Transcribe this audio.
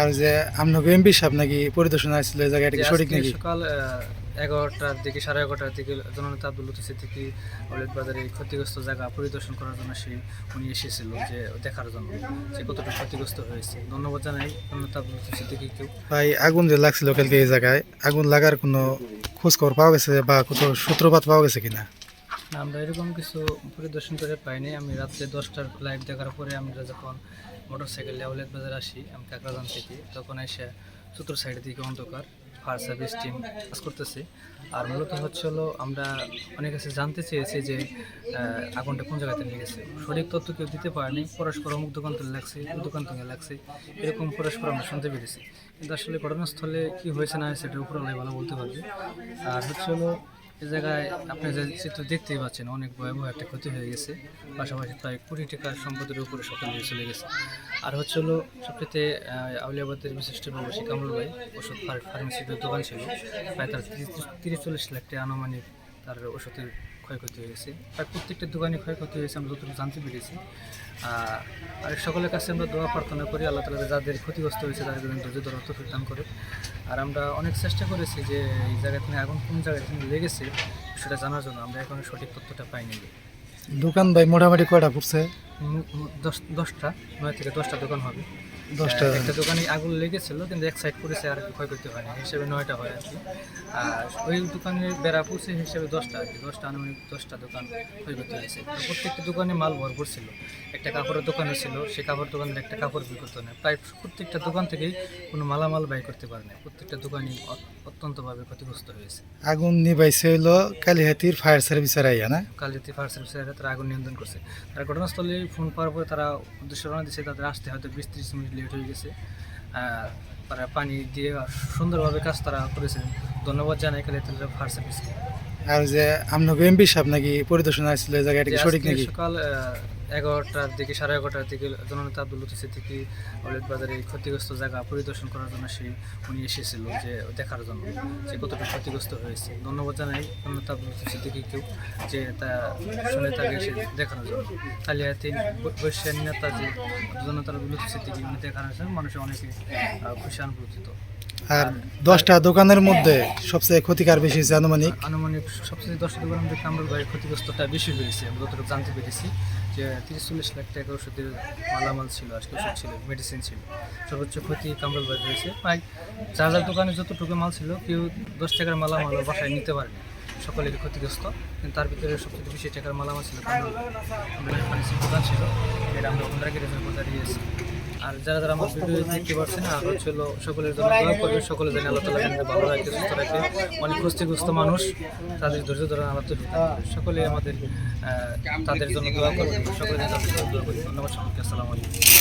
আর যে আপনাকে এমপি সাহেব নাকি পরিদর্শন আসছিল এই জায়গাটা কি সঠিক নাকি? সকাল এগারোটার দিকে সাড়ে এগারোটার দিকে জননেতা আব্দুল লতিফ সিদ্দিকি অলেদ বাজারে ক্ষতিগ্রস্ত জায়গা পরিদর্শন করার জন্য সে উনি এসেছিল যে দেখার জন্য। যে কতটা ক্ষতিগ্রস্ত হয়েছে? ধন্যবাদ জানাই জননেতা আব্দুল লতিফ সিদ্দিকিকেও। ভাই আগুন যে লাগছিল কালকে এই জায়গায় আগুন লাগার কোনো খোঁজ খবর পাওয়া গেছে বা কত সূত্রপাত পাওয়া গেছে কিনা? আমরা এরকম কিছু পরিদর্শন করে পাইনি। আমি রাত্রে দশটার লাইভ দেখার পরে আমরা যখন মোটর সাইকেল লেওয়ালেদ বাজার আসি, আমি কাকরাজান থেকে। তখন এসে চতুর সাইডের দিকে অন্ধকার ফায়ার সার্ভিস টিম কাজ করতেছে। আর মূলত হচ্ছে হলো, আমরা অনেক কাছে জানতে চেয়েছি যে আগুনটা কোন জায়গাতে নিয়ে গেছে। সঠিক তথ্য কেউ দিতে পারেনি পরস্পর অমুক দোকান থেকে লাগছে দোকান থেকে লাগছে, এরকম পরস্পর আমরা শুনতে পেরেছি। কিন্তু আসলে ঘটনাস্থলে কি হয়েছে না হয়েছে উপর ভালো বলতে পারবে। আর হচ্ছে হলো এই জায়গায় আপনি যে চিত্র দেখতেই পাচ্ছেন, অনেক ভয়াবহ একটা ক্ষতি হয়ে গেছে। পাশাপাশি প্রায় কুড়ি টাকার সম্পদের উপরে সকল নিয়ে চলে গেছে। আর হচ্ছে হলো সবচেয়ে আউলিয়াবাদের বিশিষ্ট ব্যবসায়ী কামরুল ভাই, ওষুধ ফার্মেসিতে দোকান ছিল। প্রায় তার তিরিশ, চল্লিশ লাখ টাকা আনুমানিক তার ওষুধের ক্ষয়ক্ষতি হয়ে গেছে প্রায় প্রত্যেকটা দোকানে ক্ষয়ক্ষতি হয়েছে আমরা যতটুকু জানতে পেরেছি। আর সকলের কাছে আমরা দোয়া প্রার্থনা করি আল্লাহ তালা যাদের ক্ষতিগ্রস্ত হয়েছে তাদের জন্য ধৈর্য ধরা তফিক দান করে আর আমরা অনেক চেষ্টা করেছি যে এই জায়গা থেকে আগুন কোন জায়গায় থেকে লেগেছে সেটা জানার জন্য আমরা এখন সঠিক তথ্যটা পাইনি। দোকান ভাই মোটামুটি কয়টা পড়ছে? দশ দশটা নয় থেকে দশটা দোকান হবে। দশটা একটা দোকানে আগুন লেগেছিল কিন্তু এক সাইড করেছে আর কি ক্ষয়ক্ষতি হয়নি হিসেবে নয়টা হয় আর কি আর ওই দোকানের বেড়া পড়ছে হিসেবে দশটা আর কি দশটা আনুমানিক দশটা দোকান ক্ষয়ক্ষতি হয়েছে। প্রত্যেকটা দোকানে মাল ভরপুর ছিল। একটা কাপড়ের দোকানও ছিল সে কাপড় দোকানের একটা কাপড় বিক্রি করতে না। প্রায় প্রত্যেকটা দোকান থেকেই কোনো মালামাল বাই করতে পারে না প্রত্যেকটা দোকানই অত্যন্তভাবে ক্ষতিগ্রস্ত হয়েছে। আগুন নিবাইছে হইল কালিহাতির ফায়ার সার্ভিসের আইয়া না? কালিয়াতি ফায়ার সার্ভিসের তারা আগুন নিয়ন্ত্রণ করছে। তারা ঘটনাস্থলে ফোন পাওয়ার পরে তারা উদ্দেশ্য রওনা দিচ্ছে তাদের আসতে হয়তো বিশ ত্রিশ মিনিট লেট হয়ে গেছে। তারা পানি দিয়ে সুন্দরভাবে কাজ তারা করেছেন ধন্যবাদ জানাই কালিয়াতি ফায়ার সার্ভিসকে আর যে আপনার এমপি সাহেব নাকি পরিদর্শন আসছিল জায়গাটা সঠিক নাকি? সকাল এগারোটার দিকে, সাড়ে এগারোটার দিকে জননেতা আব্দুল লতিফ সিদ্দিকি অলেদ বাজারে ক্ষতিগ্রস্ত জায়গা পরিদর্শন করার জন্য সে উনি এসেছিল যে দেখার জন্য যে কতটা ক্ষতিগ্রস্ত হয়েছে। ধন্যবাদ জানাই জননেতা আব্দুল লতিফ সিদ্দিকিকেও যে তা শুনে তাকে এসে দেখানোর জন্য। কালিয়াতি বৈশ্যান নেতা যে জননেতা আব্দুল লতিফ সিদ্দিকি, উনি দেখানোর জন্য মানুষের অনেকে খুশি অনুভূতিত আর দশটা দোকানের মধ্যে সবচেয়ে ক্ষতিকার বেশি হয়েছে আনুমানিক? আনুমানিক সবচেয়ে দশটা দোকানের মধ্যে কামরুল ভাইয়ের ক্ষতিগ্রস্তটা বেশি হয়েছে। আমরা যতটুকু জানতে পেরেছি যে তিরিশ চল্লিশ লাখ টাকা ওষুধের মালামাল ছিল, আজকে ওষুধ ছিল মেডিসিন ছিল। সর্বোচ্চ ক্ষতি কামরুল ভাই হয়েছে। প্রায় যার যার দোকানে যতটুকু মাল ছিল, কেউ দশ টাকার মালামাল বাসায় নিতে পারেনি। সকলেরই ক্ষতিগ্রস্ত, কিন্তু তার ভিতরে সবচেয়ে বেশি টাকার মালামাল ছিল কামরুল ফার্মেসির দোকান ছিল এটা আমরা বোঝা দিয়েছি আর যারা যারা আমার ভিডিও দেখতে পারছেন, আর হচ্ছে সকলের জন্য দোয়া করবে সকলে যেন আল্লাহ তালা যেন ভালো রাখে, সুস্থ রাখে। অনেক ক্ষতিগ্রস্ত মানুষ, তাদের ধৈর্য ধরে আল্লাহ তো সকলে আমাদের তাদের জন্য দোয়া করবে সকলে জানি জন্য দোয়া করি ধন্যবাদ সকলকে আসসালামু আলাইকুম।